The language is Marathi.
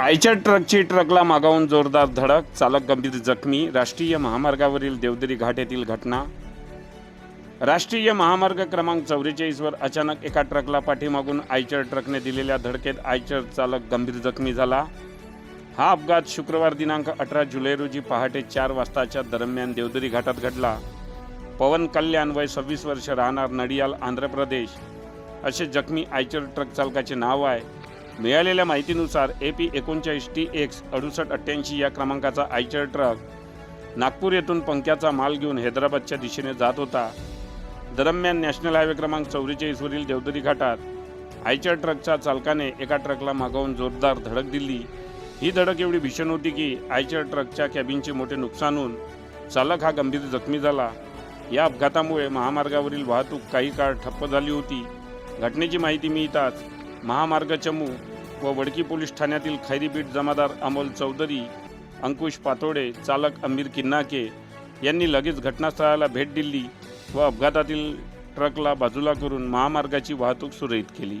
आयच्या ट्रकची ट्रकला मागावून जोरदार धडक चालक गंभीर जखमी राष्ट्रीय महामार्गावरील देवदरी घाट येथील घटना. राष्ट्रीय महामार्ग क्रमांक चौवेचाळीसवर अचानक एका ट्रकला पाठीमागून आयचर ट्रकने दिलेल्या धडकेत आयचर चालक गंभीर जखमी झाला. हा अपघात शुक्रवार दिनांक अठरा जुलै रोजी पहाटे चार वाजताच्या दरम्यान देवदरी घाटात घडला. पवन कल्याण वय सव्वीस वर्ष राहणार नडियाल आंध्र प्रदेश. असे जखमी आयचर ट्रक चालकाचे नाव आहे. मिळालेल्या माहितीनुसार ए पी एकोणचाळीस टी एक्स अडुसष्ट अठ्ठ्याऐंशी या क्रमांकाचा आयचर ट्रक नागपूर येथून पंख्याचा माल घेऊन हैदराबादच्या दिशेने जात होता. दरम्यान नॅशनल हायवे क्रमांक चौवेचाळीसवरील देवदरी घाटात आयचर ट्रकच्या चालकाने एका ट्रकला मागवून जोरदार धडक दिली. ही धडक एवढी भीषण होती की आयचर ट्रकच्या कॅबिनचे मोठे नुकसान होऊन चालक हा गंभीर जखमी झाला. या अपघातामुळे महामार्गावरील वाहतूक काही काळ ठप्प झाली होती. घटनेची माहिती मिळताच महामार्ग चमू व वडकी पोलीस ठाण्यातील खैरीपीठ जमादार अमोल चौधरी अंकुश पातोडे चालक अमीर किन्नाके यांनी लगेच घटनास्थळाला भेट दिली व अपघातातील ट्रकला बाजूला करून महामार्गाची वाहतूक सुरळीत केली.